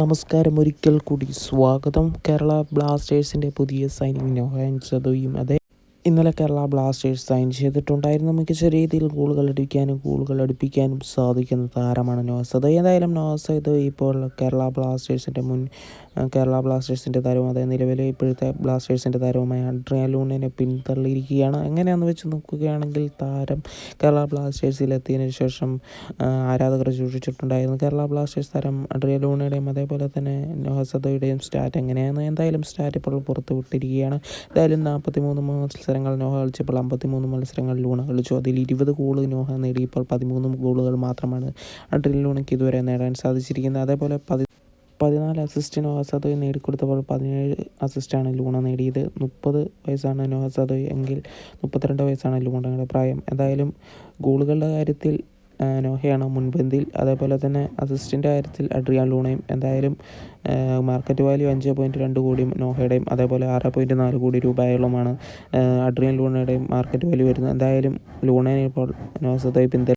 നമസ്കാരം. ഒരിക്കൽ കൂടി സ്വാഗതം. കേരള ബ്ലാസ്റ്റേഴ്സിന്റെ പുതിയ സൈനിങ് നോഹൻ ചതുയും അതെ ഇന്നലെ കേരള ബ്ലാസ്റ്റേഴ്സ് സൈൻ ചെയ്തിട്ടുണ്ടായിരുന്നു. മികച്ച രീതിയിൽ ഗോളുകൾ അടിക്കാനും ഗോളുകൾ അടുപ്പിക്കാനും സാധിക്കുന്ന താരമാണ് നോസദ് ഏതായാലും നോസദ് ഇപ്പോൾ കേരള ബ്ലാസ്റ്റേഴ്സിന്റെ മുൻ കേരള ബ്ലാസ്റ്റേഴ്സിന്റെ താരവും അതായത് നിലവിലെ ഇപ്പോഴത്തെ ബ്ലാസ്റ്റേഴ്സിന്റെ താരവുമായ അഡ്രിയ ലൂണിനെ പിന്തള്ളിയിരിക്കുകയാണ്. എങ്ങനെയാണെന്ന് വെച്ച് നോക്കുകയാണെങ്കിൽ താരം കേരള ബ്ലാസ്റ്റേഴ്സിലെത്തിയതിനു ശേഷം ആരാധകർ സൂക്ഷിച്ചിട്ടുണ്ടായിരുന്നു. കേരള ബ്ലാസ്റ്റേഴ്സ് താരം അഡ്രിയ ലൂണയുടെയും അതേപോലെ തന്നെ നോസദയുടെയും സ്റ്റാറ്റ് എങ്ങനെയാണ്? എന്തായാലും സ്റ്റാറ്റ് ഇപ്പോൾ പുറത്തുവിട്ടിരിക്കുകയാണ്. എന്തായാലും നാൽപ്പത്തി മൂന്ന് മത്സരങ്ങൾ നോഹ കളിച്ചപ്പോൾ അമ്പത്തി മൂന്ന് മത്സരങ്ങൾ ലൂണ കളിച്ചു. അതിൽ ഇരുപത് ഗോൾ നോഹ നേടി ഇപ്പോൾ പതിമൂന്ന് ഗോളുകൾ മാത്രമാണ് അഡ്രിൽ ലൂണയ്ക്ക് ഇതുവരെ നേടാൻ സാധിച്ചിരിക്കുന്നത്. അതേപോലെ പതി പതിനാല് അസിസ്റ്റ് നോഹ സാധോയ് നേടിക്കൊടുത്തപ്പോൾ പതിനേഴ് അസിസ്റ്റാണ് ലൂണ നേടിയത്. മുപ്പത് വയസ്സാണ് നോഹ സാധോയ് എങ്കിൽ മുപ്പത്തിരണ്ട് വയസ്സാണ് ലൂണയുടെ പ്രായം. എന്തായാലും ഗോളുകളുടെ കാര്യത്തിൽ നോഹയാണ് മുൻപന്തിയിൽ. അതേപോലെ തന്നെ അസിസ്റ്റന്റ് കാര്യത്തിൽ അഡ്രിയാൻ ലൂണയും എന്തായാലും മാർക്കറ്റ് വാല്യൂ അഞ്ച് പോയിന്റ് രണ്ട് കോടിയും നോഹയുടെയും അതേപോലെ ആറ് പോയിന്റ് നാല് കോടി രൂപയോളമാണ് അഡ്രിയൻ ലൂണയുടെയും മാർക്കറ്റ് വാല്യൂ വരുന്നത്. എന്തായാലും ലൂണയെ ഇപ്പോൾ നോസത്തായി പിന്തുണ